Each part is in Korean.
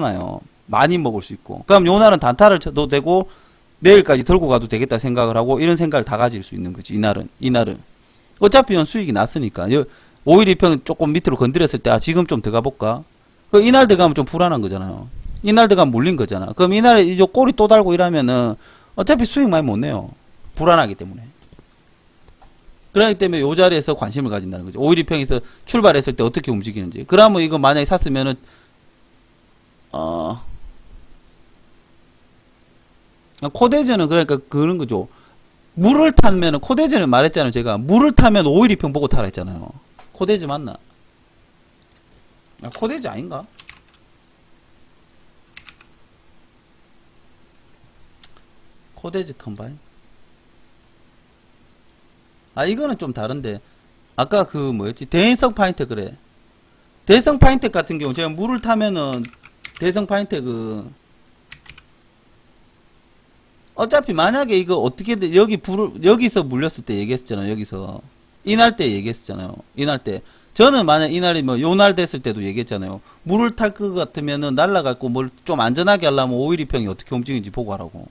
많아요. 많이 먹을 수 있고. 그럼 요 날은 단타를 쳐도 되고 내일까지 들고 가도 되겠다 생각을 하고 이런 생각을 다 가질 수 있는 거지. 이날은 이날은 어차피 수익이 났으니까. 여- 5일 이평 조금 밑으로 건드렸을 때 아 지금 좀 들어가 볼까? 그 이날 들어가면 좀 불안한 거잖아요. 이날 들어가면 물린 거잖아. 그럼 이날에 이제 꼬리 또 달고 이러면은 어차피 수익 많이 못 내요. 불안하기 때문에. 그렇기 때문에 요 자리에서 관심을 가진다는 거죠. 5일 이평에서 출발했을 때 어떻게 움직이는지. 그러면 이거 만약에 샀으면은 어 코데즈는 그러니까 그런 거죠. 물을 타면은 코데즈는 말했잖아요. 제가 물을 타면 5일 이평 보고 타라 했잖아요. 코데즈 맞나? 아, 코데즈 아닌가? 코데즈 컴바인? 아 이거는 좀 다른데 아까 그 뭐였지 대인성 파인트 그래 대성 파인텍 같은 경우 제가 물을 타면은 대성 파인텍 그 어차피 만약에 이거 어떻게든 여기 불을 여기서 물렸을 때 얘기했잖아요 여기서 이날 때 얘기했잖아요 이날 때 저는 만약 이날이 뭐 요날 됐을 때도 얘기했잖아요 물을 탈 것 같으면은 날라갈 거뭘좀 안전하게 하려면 5일 이평이 어떻게 움직이는지 보고 하라고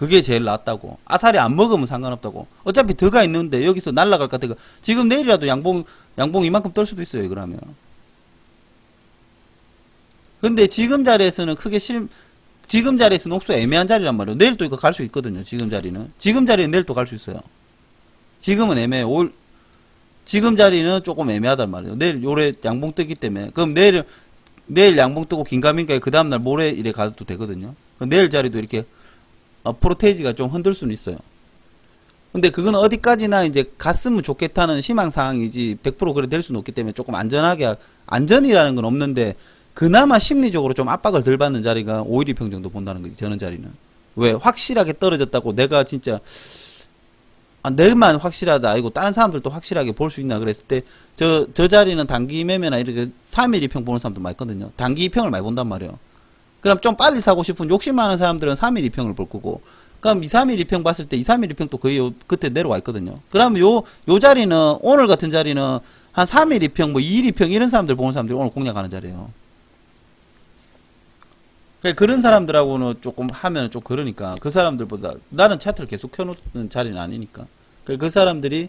그게 제일 낫다고. 아사리 안 먹으면 상관없다고. 어차피 더가 있는데 여기서 날라갈 것 같아. 지금 내일이라도 양봉, 양봉 이만큼 떨 수도 있어요, 그러면. 근데 지금 자리에서는 크게 실, 지금 자리에서는 옥수 애매한 자리란 말이에요. 내일 또 이거 갈 수 있거든요, 지금 자리는. 지금 자리는 내일 또 갈 수 있어요. 지금은 애매해. 올, 지금 자리는 조금 애매하단 말이에요. 내일 요래 양봉 뜨기 때문에. 그럼 내일, 내일 양봉 뜨고 긴가민가에 그 다음날 모레 이래 가도 되거든요. 내일 자리도 이렇게 어, 프로테이지가 좀 흔들 수는 있어요. 근데 그건 어디까지나 이제 갔으면 좋겠다는 희망사항이지 100% 그래 될 수는 없기 때문에 조금 안전하게 하- 안전이라는 건 없는데 그나마 심리적으로 좀 압박을 덜 받는 자리가 5일 2평 정도 본다는 거지 저는 자리는. 왜? 확실하게 떨어졌다고 내가 진짜 아, 내만 확실하다. 아니고 다른 사람들도 확실하게 볼 수 있나 그랬을 때 저저 자리는 단기 매매나 이렇게 3일 2평 보는 사람도 많거든요. 단기 2평을 많이 본단 말이에요. 그럼 좀 빨리 사고 싶은 욕심 많은 사람들은 3일 2평을 볼 거고 그럼 2, 3일 2평 봤을 때 2, 3일 2평 또 거의 요, 그때 내려와 있거든요. 그러면 요, 요 자리는 오늘 같은 자리는 한 3일 2평 뭐 2일 2평 이런 사람들 보는 사람들이 오늘 공략하는 자리예요. 그러니까 그런 사람들하고는 조금 하면 좀 그러니까 그 사람들보다 나는 차트를 계속 켜놓는 자리는 아니니까 그러니까 그 사람들이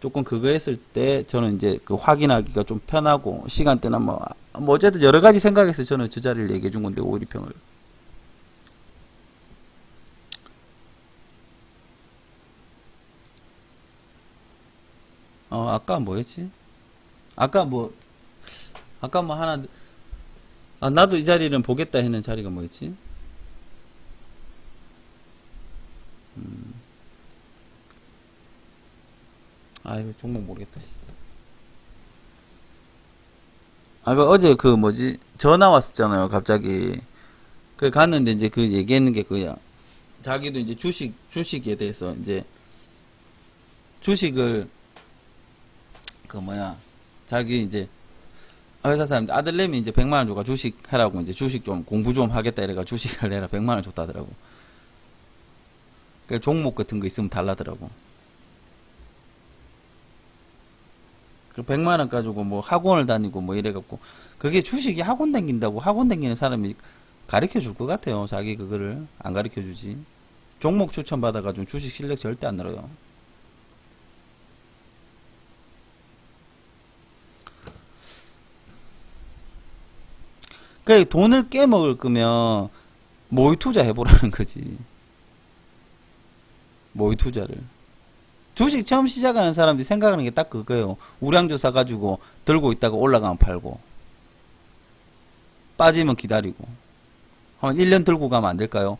조금 그거 했을 때 저는 이제 그 확인하기가 좀 편하고 시간대나 뭐, 뭐 어쨌든 여러 가지 생각해서 저는 저 자리를 얘기해 준 건데 5일 2평을 어 아까 뭐였지? 아까 뭐 아까 뭐 하나 아 나도 이 자리는 보겠다 했는 자리가 뭐였지? 음. 아 이거 종목 모르겠다. 씨. 아, 그 어제 그 뭐지 전화 왔었잖아요. 갑자기 그 갔는데 이제 그 얘기했는 게 그야. 자기도 이제 주식 주식에 대해서 이제 주식을 그 뭐야 자기 이제 회사 사람 아들내미 이제 100만 원 줘가 주식 하라고 이제 주식 좀 공부 좀 하겠다 이래가 주식을 해라 100만 원 줬다더라고. 그 종목 같은 거 있으면 달라더라고. 그 100만 원 가지고 뭐 학원을 다니고 뭐 이래 갖고 그게 주식이 학원 다닌다고 학원 다니는 사람이 가르쳐 줄 것 같아요. 자기 그거를 안 가르쳐 주지. 종목 추천 받아 가지고 주식 실력 절대 안 늘어요. 그 돈을 깨먹을 거면 모의 투자 해보라는 거지. 모의 투자를. 주식 처음 시작하는 사람들이 생각하는 게 딱 그거예요. 우량주 사가지고 들고 있다가 올라가면 팔고. 빠지면 기다리고. 한 1년 들고 가면 안 될까요?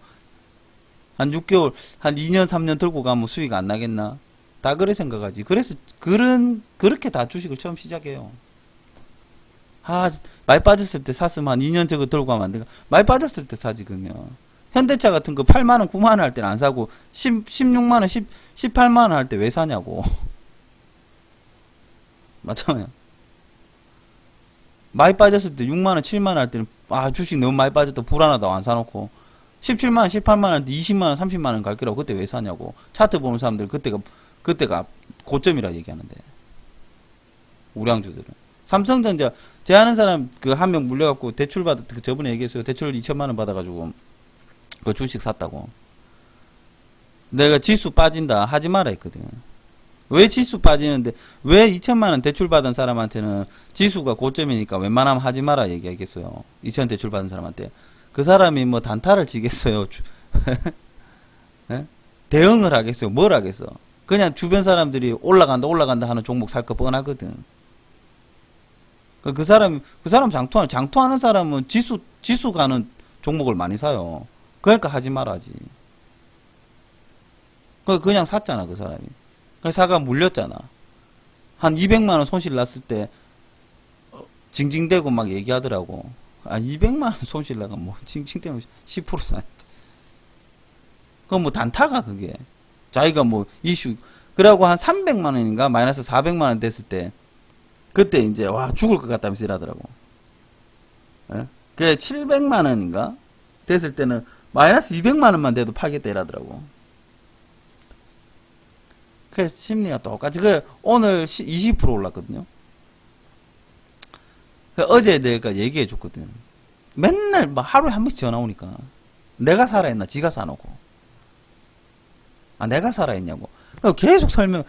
한 6개월, 한 2년, 3년 들고 가면 수익 안 나겠나? 다 그래 생각하지. 그래서, 그런, 그렇게 다 주식을 처음 시작해요. 아, 많이 빠졌을 때 샀으면 한 2년 저거 들고 가면 안 될까? 많이 빠졌을 때 사지, 그러면. 현대차 같은 거 8만원, 9만원 할 때는 안 사고, 10, 16만원, 10, 18만원 할 때 왜 사냐고. 맞잖아요. 많이 빠졌을 때 6만원, 7만원 할 때는, 아, 주식 너무 많이 빠졌다, 불안하다, 안 사놓고. 17만원, 18만원 할 때 20만원, 30만원 갈 거라고 그때 왜 사냐고. 차트 보는 사람들 그때가, 그때가 고점이라 얘기하는데. 우량주들은. 삼성전자 제 아는 사람 그 한 명 물려갖고 대출 받았 그 저번에 얘기했어요. 대출 2천만 원 받아가지고 그 주식 샀다고. 내가 지수 빠진다 하지 마라 했거든. 왜 지수 빠지는데 왜 2천만 원 대출 받은 사람한테는 지수가 고점이니까 웬만하면 하지 마라 얘기하겠어요. 2천 대출 받은 사람한테 그 사람이 뭐 단타를 치겠어요. 주- 예? 대응을 하겠어요. 뭘 하겠어? 그냥 주변 사람들이 올라간다 올라간다 하는 종목 살 거 뻔하거든. 그, 그 사람 그 사람 장투하는 장투하는 사람은 지수 지수 가는 종목을 많이 사요. 그러니까 하지 말아지. 그 그냥 샀잖아 그 사람이. 그 사가 물렸잖아. 한 200만 원 손실 났을 때 어, 징징대고 막 얘기하더라고. 아 200만 원 손실 나가 뭐 징징대면 10% 사. 그건 뭐 단타가 그게. 자기가 뭐 이슈 그러고 한 300만 원인가 마이너스 400만 원 됐을 때 그때 이제 와 죽을 것 같다면서 이러더라고. 예? 그게 700만 원인가 됐을 때는 마이너스 200만 원만 돼도 팔겠다 이러더라고. 그 심리가 똑같이 그 오늘 20% 올랐거든요. 그 어제 내가 얘기해 줬거든. 맨날 막 하루에 한 번씩 전화 오니까 내가 살아있나 지가 사놓고 아 내가 살아있냐고 계속 설명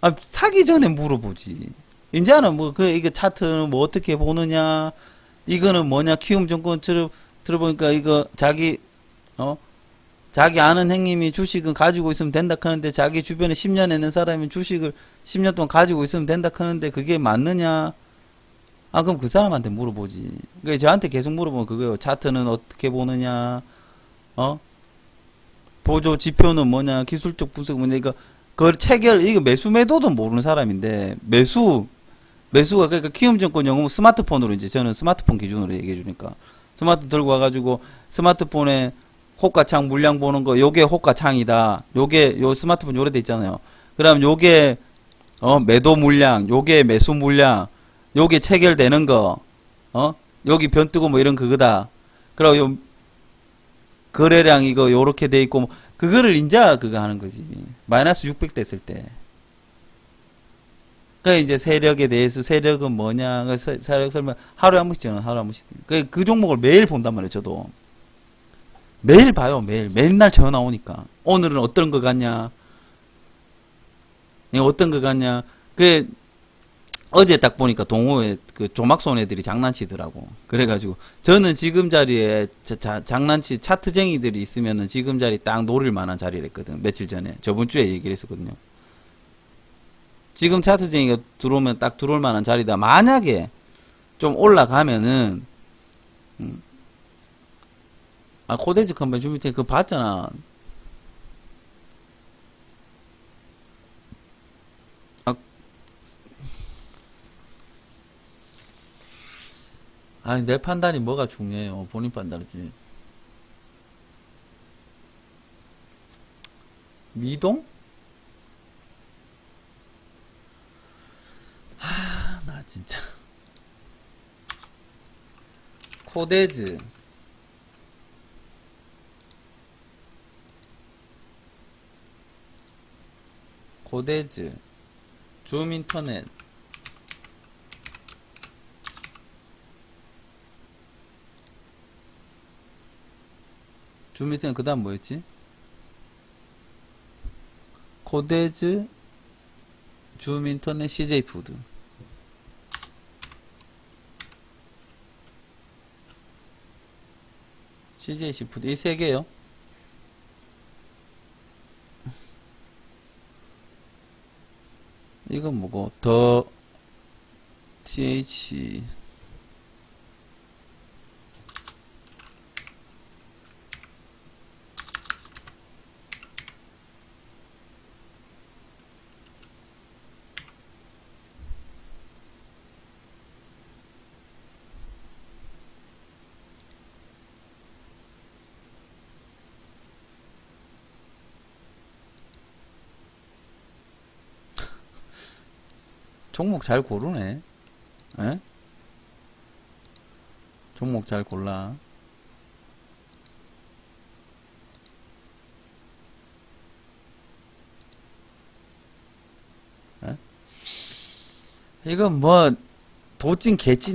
아 사기 전에 물어보지 이제는 뭐 그 이게 차트는 뭐 어떻게 보느냐 이거는 뭐냐 키움 정권 들어 들어보니까 이거 자기 어? 자기 아는 행님이 주식은 가지고 있으면 된다 하는데 자기 주변에 10년 있는 사람이 주식을 10년 동안 가지고 있으면 된다 하는데 그게 맞느냐? 아 그럼 그 사람한테 물어보지. 그러니까 저한테 계속 물어보면 그거예요. 차트는 어떻게 보느냐? 어? 보조 지표는 뭐냐? 기술적 분석 뭐냐 이거 그 체결 이거 매수 매도도 모르는 사람인데 매수 매수가 그러니까 키움 증권 영어 스마트폰으로 이제 저는 스마트폰 기준으로 얘기해 주니까. 스마트 들고 와가지고 스마트폰에 호가창 물량 보는 거 요게 호가창이다. 요게 요 스마트폰 요래 돼 있잖아요. 그럼 요게 어 매도 물량 요게 매수 물량 요게 체결되는 거 어? 여기 변 뜨고 뭐 이런 그거다. 그리고 요 거래량 이거 요렇게 돼 있고 뭐 그거를 인자 그거 하는 거지. 마이너스 600 됐을 때 그러니까 이제 세력에 대해서 세력은 뭐냐. 그 세- 세력 설명 하루에 한 번씩 저는 하루에 한 번씩. 그, 그 종목을 매일 본단 말이에요 저도. 매일 봐요 매일. 맨날 전화 오니까. 오늘은 어떤 거 같냐. 예, 어떤 거 같냐. 그 어제 딱 보니까 동호회 그 조막손 애들이 장난치더라고. 그래가지고 저는 지금 자리에 자, 자- 장난치 차트쟁이들이 있으면은 지금 자리 딱 노릴 만한 자리랬거든. 며칠 전에. 저번 주에 얘기를 했었거든요. 지금 차트쟁이가 들어오면 딱 들어올 만한 자리다. 만약에 좀 올라가면은 음. 아 코데즈 컴퍼니 좀 밑에 그거 봤잖아. 아니 내 판단이 뭐가 중요해요. 본인 판단이지. 미동? 하, 나 진짜. 코데즈. 코데즈. 줌 인터넷. 줌 밑에는 그 다음 뭐였지? 코데즈, 줌 인터넷, CJ 푸드. CJ 시푸드. 이세 개요. 이건 뭐고, 더, TH, 종목 잘 고르네. 에? 종목 잘 골라. 에? 이건 뭐 도찐 개찐